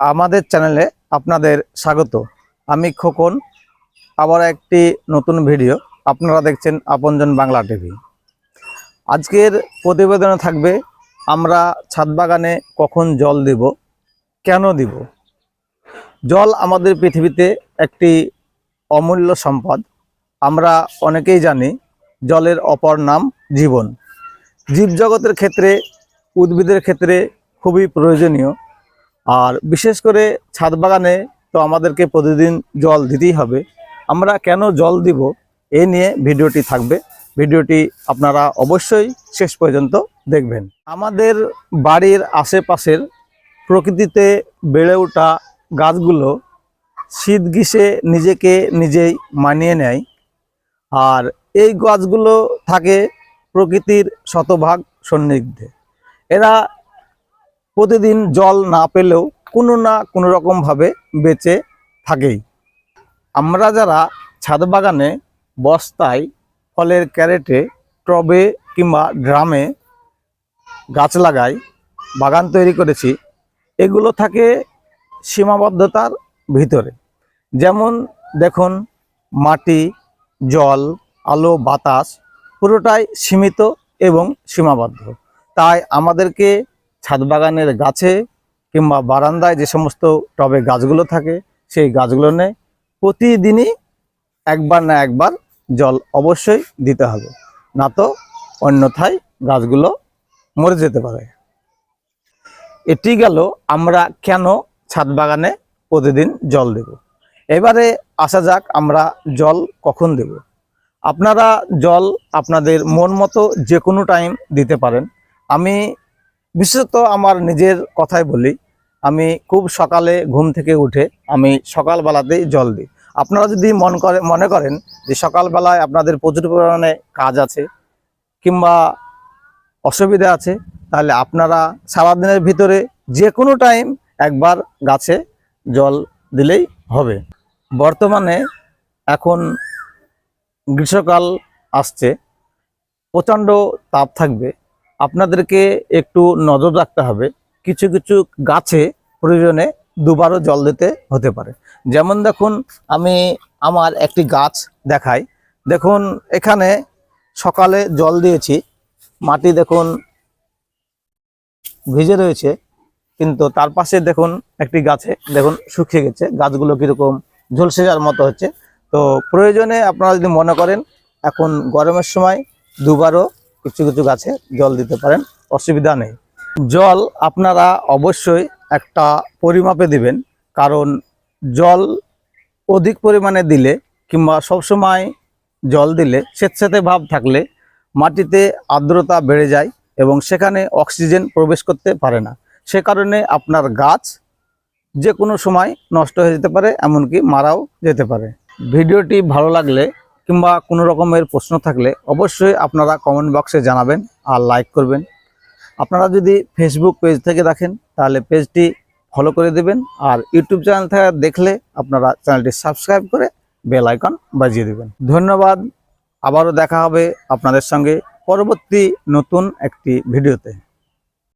আমাদের চ্যানেলে আপনাদের স্বাগত। আমি খোকন, আবার একটি নতুন ভিডিও। আপনারা দেখছেন আপনজন বাংলা টিভি। আজকের প্রতিবেদনে থাকবে, আমরা ছাদ বাগানে কখন জল দিব, কেন দিব? জল আমাদের পৃথিবীতে একটি অমূল্য সম্পদ। আমরা অনেকেই জানি, জলের অপর নাম জীবন। জীবজগতের ক্ষেত্রে, উদ্ভিদের ক্ষেত্রে খুবই প্রয়োজনীয়। আর বিশেষ করে ছাদ বাগানে তো আমাদেরকে প্রতিদিন জল দিতেই হবে। আমরা কেন জল দিব এ নিয়ে ভিডিওটি থাকবে। ভিডিওটি আপনারা অবশ্যই শেষ পর্যন্ত দেখবেন। আমাদের বাড়ির আশেপাশের প্রকৃতিতে বেড়ে ওঠা গাছগুলো শীত গ্রীষে নিজেকে নিজেই মানিয়ে নেয়। আর এই গাছগুলো থাকে প্রকৃতির শতভাগ সন্নিগ্ধে এরা প্রতিদিন জল না পেলেও কোনো না কোনো রকমভাবে বেঁচে থাকেই। আমরা যারা ছাদ বাগানে বস্তায় ফলের ক্যারেটে, টবে কিংবা ড্রামে গাছ লাগাই, বাগান তৈরি করেছি, এগুলো থাকে সীমাবদ্ধতার ভিতরে। যেমন দেখুন, মাটি, জল, আলো, বাতাস পুরোটাই সীমিত এবং সীমাবদ্ধ। তাই আমাদেরকে ছাদ বাগানের গাছে কিংবা বারান্দায় যে সমস্ত টবে গাছগুলো থাকে, সেই গাছগুলো নিয়ে প্রতিদিনই একবার না একবার জল অবশ্যই দিতে হবে। না তো অন্যথায় গাছগুলো মরে যেতে পারে। এটি গেল আমরা কেন ছাদ বাগানে প্রতিদিন জল দেব? এবারে আসা যাক আমরা জল কখন দেব। আপনারা জল আপনাদের মন মতো যে কোনো টাইম দিতে পারেন। আমি বিশেষত আমার নিজের কথাই বলি, আমি খুব সকালে ঘুম থেকে উঠে আমি সকালবেলাতেই জল দিই। আপনারা যদি মন করে, মনে করেন যে সকালবেলায় আপনাদের প্রচুর পরিমাণে কাজ আছে কিংবা অসুবিধা আছে, তাহলে আপনারা সারাদিনের ভিতরে যে কোনো টাইম একবার গাছে জল দিলেই হবে। বর্তমানে এখন গ্রীষ্মকাল আসছে, প্রচণ্ড তাপ থাকবে আপনাদেরকে একটু নজর রাখতে হবে, কিছু কিছু গাছে প্রয়োজনে দুবারও জল দিতে হতে পারে। যেমন দেখুন, আমি আমার একটি গাছ দেখাই। দেখুন, এখানে সকালে জল দিয়েছি, মাটি দেখুন ভিজে রয়েছে, কিন্তু তার পাশে দেখুন একটি গাছে, দেখুন শুকিয়ে গেছে, গাছগুলো কীরকম ঝলসে যাওয়ার মতো হচ্ছে। তো প্রয়োজনে আপনারা যদি মনে করেন, এখন গরমের সময় দুবারও কিছু কিছু গাছে জল দিতে পারেন, অসুবিধা নেই। জল আপনারা অবশ্যই একটা পরিমাপে দিবেন, কারণ জল অধিক পরিমাণে দিলে কিংবা সবসময় জল দিলে স্বেচ্ছাতে ভাব থাকলে মাটিতে আর্দ্রতা বেড়ে যায় এবং সেখানে অক্সিজেন প্রবেশ করতে পারে না। সে কারণে আপনার গাছ যে কোনো সময় নষ্ট হয়ে যেতে পারে, এমনকি মারাও যেতে পারে। ভিডিওটি ভালো লাগলে কিংবা কোনো রকমের প্রশ্ন থাকলে অবশ্যই আপনারা কমেন্ট বক্সে জানাবেন আর লাইক করবেন। আপনারা যদি ফেসবুক পেজ থেকে দেখেন, তাহলে পেজটি ফলো করে দেবেন আর ইউটিউব চ্যানেল থেকে দেখলে আপনারা চ্যানেলটি সাবস্ক্রাইব করে বেল আইকন বাজিয়ে দেবেন। ধন্যবাদ, আবারও দেখা হবে আপনাদের সঙ্গে পরবর্তী নতুন একটি ভিডিওতে